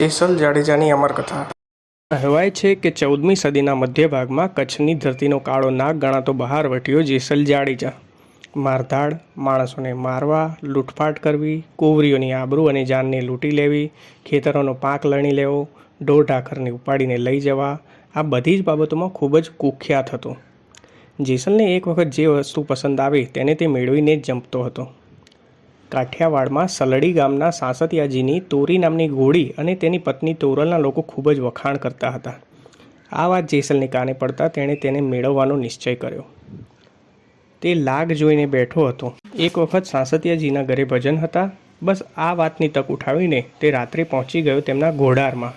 જેસલ જાડેજાની અમરકથા કહેવાય છે કે ચૌદમી સદીના મધ્ય ભાગમાં કચ્છની ધરતીનો કાળો નાગ ગણાતો બહાર વટ્યો જેસલ જાડેજા. મારધાડ, માણસોને મારવા, લૂંટફાટ કરવી, કુવરીઓની આબરૂ અને જાનને લૂંટી લેવી, ખેતરોનો પાક લણી લેવો, ઢોર ઢાખરને ઉપાડીને લઈ જવા, આ બધી જ બાબતોમાં ખૂબ જ કુખ્યાત હતો. જેસલને એક વખત જે વસ્તુ પસંદ આવી તેને તે મેળવીને જ જંપતો હતો. કાઠિયાવાડમાં સલડી ગામના સાંસતિયાજીની તોરી નામની ઘોડી અને તેની પત્ની તોરલના લોકો ખૂબ જ વખાણ કરતા હતા. આ વાત જેસલને કાને પડતા તેણે તેને મેળવવાનો નિશ્ચય કર્યો. તે લાગ જોઈને બેઠો હતો. એક વખત સાંસતિયાજીના ઘરે ભજન હતા. બસ આ વાતની તક ઉઠાવીને તે રાત્રે પહોંચી ગયો તેમના ઘોડારમાં.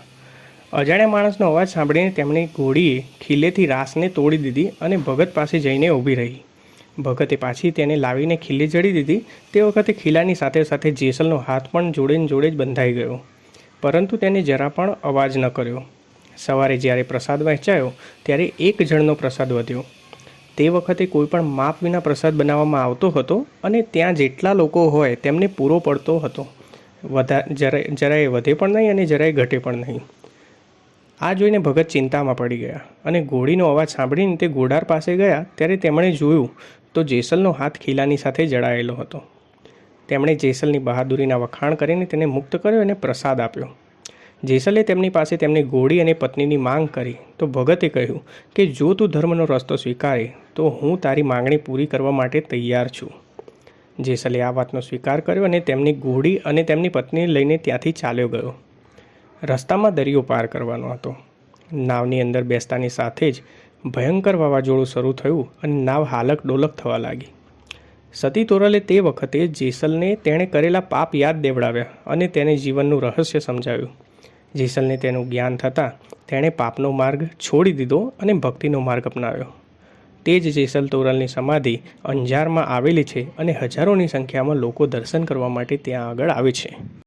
અજાણ્યા માણસનો અવાજ સાંભળીને તેમની ઘોડીએ ખીલેથી રાસને તોડી દીધી અને ભગત પાસે જઈને ઊભી રહી. ભગતે પાછી તેને લાવીને ખીલ્લી જડી દીધી. તે વખતે ખીલાની સાથે સાથે જેસલનો હાથ પણ જોડેને જોડે જ બંધાઈ ગયો. પરંતુ તેને જરા પણ અવાજ ન કર્યો. સવારે જ્યારે પ્રસાદ વહેંચાયો, ત્યારે એક જણનો પ્રસાદ વધ્યો. તે વખતે કોઈ પણ માપ વિના પ્રસાદ બનાવવામાં આવતો હતો અને ત્યાં જેટલા લોકો હોય તેમને પૂરો પડતો હતો. વધા જરાય જરાય વધે પણ નહીં અને જરાય ઘટે પણ નહીં. આ જોઈને ભગત ચિંતામાં પડી ગયા અને ઘોડીનો અવાજ સાંભળીને તે ઘોડાર પાસે ગયા, ત્યારે તેમણે જોયું તો જેસલનો હાથ ખીલાની સાથે જડાયેલો હતો. તેમણે જેસલની બહાદુરીના વખાણ કરીને તેને મુક્ત કર્યો અને પ્રસાદ આપ્યો. જેસલે તેમની પાસે તેમની ઘોડી અને પત્નીની માંગ કરી તો ભગતે કહ્યું કે, જો તું ધર્મનો રસ્તો સ્વીકારે, તો હું તારી માંગણી પૂરી કરવા માટે તૈયાર છું. જેસલે આ વાતનો સ્વીકાર કર્યો અને તેમની ઘોડી અને તેમની પત્નીને લઈને ત્યાંથી ચાલ્યો ગયો. રસ્તામાં દરિયો પાર કરવાનો હતો. નાવની અંદર બેસતાની સાથે જ ભયંકર વાવાઝોડું શરૂ થયું અને નાવ હાલક ડોલક થવા લાગી. સતી તોરલે તે વખતે જેસલને તેણે કરેલા પાપ યાદ દેવડાવ્યા અને તેને જીવનનું રહસ્ય સમજાવ્યું. જેસલને તેનું જ્ઞાન થતાં તેણે પાપનો માર્ગ છોડી દીધો અને ભક્તિનો માર્ગ અપનાવ્યો. તે જ જેસલ તોરલની સમાધિ અંજારમાં આવેલી છે અને હજારોની સંખ્યામાં લોકો દર્શન કરવા માટે ત્યાં આગળ આવે છે.